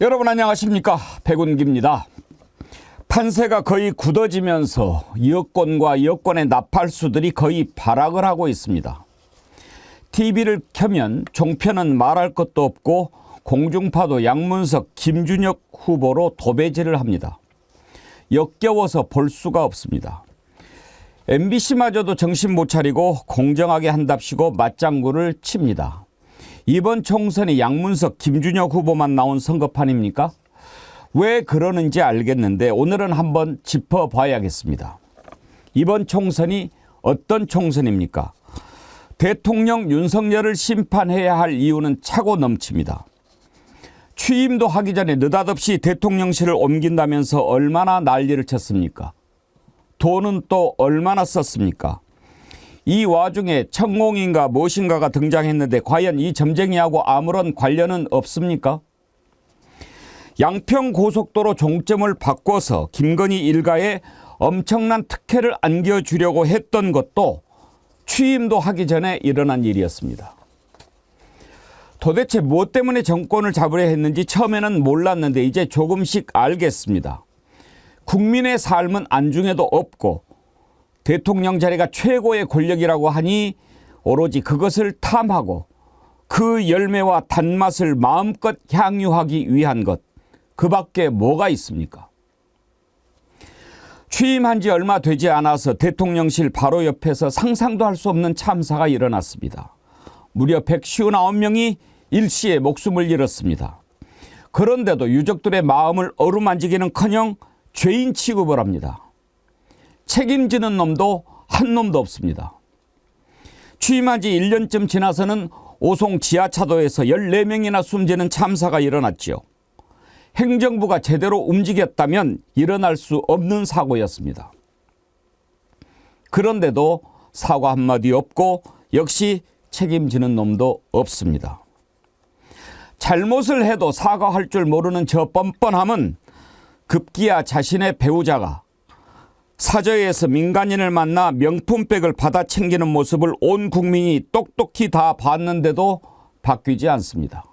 여러분 안녕하십니까 백운기입니다. 판세가 거의 굳어지면서 여권과 여권의 나팔수들이 거의 발악을 하고 있습니다. TV를 켜면 종편은 말할 것도 없고 공중파도 양문석, 김준혁 후보로 도배질을 합니다. 역겨워서 볼 수가 없습니다. MBC마저도 정신 못 차리고 공정하게 한답시고 맞장구를 칩니다. 이번 총선이 양문석, 김준혁 후보만 나온 선거판입니까? 왜 그러는지 알겠는데 오늘은 한번 짚어봐야겠습니다. 이번 총선이 어떤 총선입니까? 대통령 윤석열을 심판해야 할 이유는 차고 넘칩니다. 취임도 하기 전에 느닷없이 대통령실을 옮긴다면서 얼마나 난리를 쳤습니까? 돈은 또 얼마나 썼습니까? 이 와중에 천공인가 무엇인가가 등장했는데 과연 이 점쟁이하고 아무런 관련은 없습니까? 양평 고속도로 종점을 바꿔서 김건희 일가에 엄청난 특혜를 안겨주려고 했던 것도 취임도 하기 전에 일어난 일이었습니다. 도대체 무엇 때문에 정권을 잡으려 했는지 처음에는 몰랐는데 이제 조금씩 알겠습니다. 국민의 삶은 안중에도 없고 대통령 자리가 최고의 권력이라고 하니 오로지 그것을 탐하고 그 열매와 단맛을 마음껏 향유하기 위한 것 그 밖에 뭐가 있습니까? 취임한 지 얼마 되지 않아서 대통령실 바로 옆에서 상상도 할 수 없는 참사가 일어났습니다. 무려 159명이 일시에 목숨을 잃었습니다. 그런데도 유족들의 마음을 어루만지기는커녕 죄인 취급을 합니다. 책임지는 놈도 한 놈도 없습니다. 취임한 지 1년쯤 지나서는 오송 지하차도에서 14명이나 숨지는 참사가 일어났지요. 행정부가 제대로 움직였다면 일어날 수 없는 사고였습니다. 그런데도 사과 한마디 없고 역시 책임지는 놈도 없습니다. 잘못을 해도 사과할 줄 모르는 저 뻔뻔함은 급기야 자신의 배우자가 사저에서 민간인을 만나 명품백을 받아 챙기는 모습을 온 국민이 똑똑히 다 봤는데도 바뀌지 않습니다.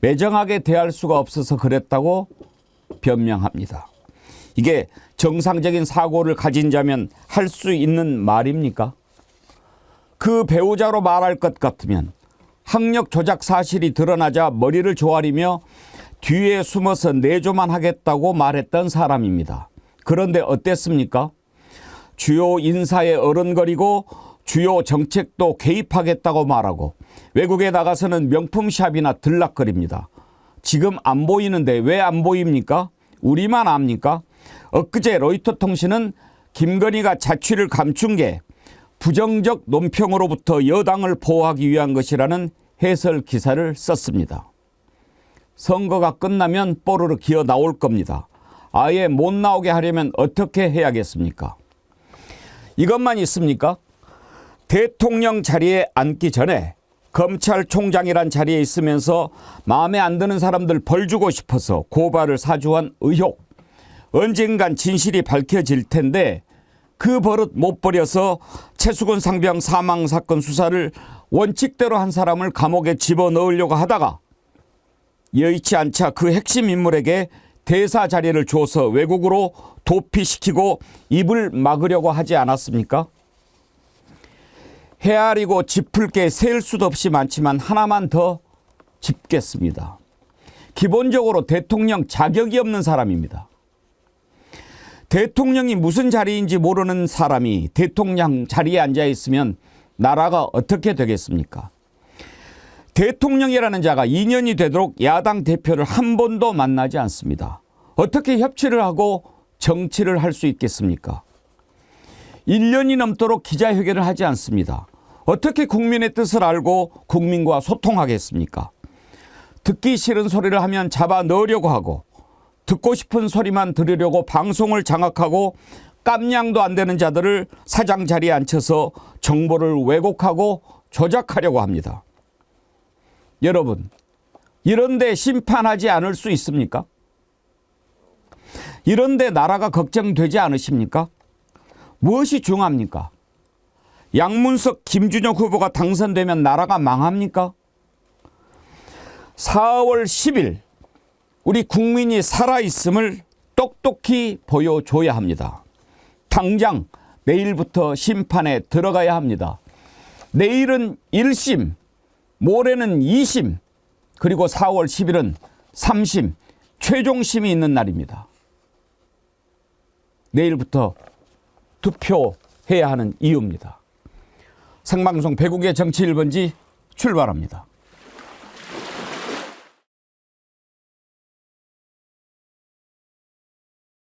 매정하게 대할 수가 없어서 그랬다고 변명합니다. 이게 정상적인 사고를 가진 자면 할 수 있는 말입니까? 그 배우자로 말할 것 같으면 학력 조작 사실이 드러나자 머리를 조아리며 뒤에 숨어서 내조만 하겠다고 말했던 사람입니다. 그런데 어땠습니까? 주요 인사에 어른거리고 주요 정책도 개입하겠다고 말하고 외국에 나가서는 명품샵이나 들락거립니다. 지금 안 보이는데 왜 안 보입니까? 우리만 압니까? 엊그제 로이터 통신은 김건희가 자취를 감춘 게 부정적 논평으로부터 여당을 보호하기 위한 것이라는 해설 기사를 썼습니다. 선거가 끝나면 뽀로로 기어 나올 겁니다. 아예 못 나오게 하려면 어떻게 해야겠습니까? 이것만 있습니까? 대통령 자리에 앉기 전에 검찰총장이란 자리에 있으면서 마음에 안 드는 사람들 벌 주고 싶어서 고발을 사주한 의혹. 언젠간 진실이 밝혀질 텐데 그 버릇 못 버려서 최수근 상병 사망 사건 수사를 원칙대로 한 사람을 감옥에 집어넣으려고 하다가 여의치 않자 그 핵심 인물에게 대사 자리를 줘서 외국으로 도피시키고 입을 막으려고 하지 않았습니까? 헤아리고 짚을 게 셀 수도 없이 많지만 하나만 더 짚겠습니다. 기본적으로 대통령 자격이 없는 사람입니다. 대통령이 무슨 자리인지 모르는 사람이 대통령 자리에 앉아 있으면 나라가 어떻게 되겠습니까? 대통령이라는 자가 2년이 되도록 야당 대표를 한 번도 만나지 않습니다. 어떻게 협치를 하고 정치를 할 수 있겠습니까? 1년이 넘도록 기자회견을 하지 않습니다. 어떻게 국민의 뜻을 알고 국민과 소통하겠습니까? 듣기 싫은 소리를 하면 잡아 넣으려고 하고 듣고 싶은 소리만 들으려고 방송을 장악하고 깜냥도 안 되는 자들을 사장 자리에 앉혀서 정보를 왜곡하고 조작하려고 합니다. 여러분, 이런데 심판하지 않을 수 있습니까? 이런데 나라가 걱정되지 않으십니까? 무엇이 중요합니까? 양문석, 김준혁 후보가 당선되면 나라가 망합니까? 4월 10일 우리 국민이 살아있음을 똑똑히 보여줘야 합니다. 당장 내일부터 심판에 들어가야 합니다. 내일은 1심, 모레는 2심, 그리고 4월 10일은 3심, 최종심이 있는 날입니다. 내일부터 투표해야 하는 이유입니다. 생방송 배국의 정치 1번지 출발합니다.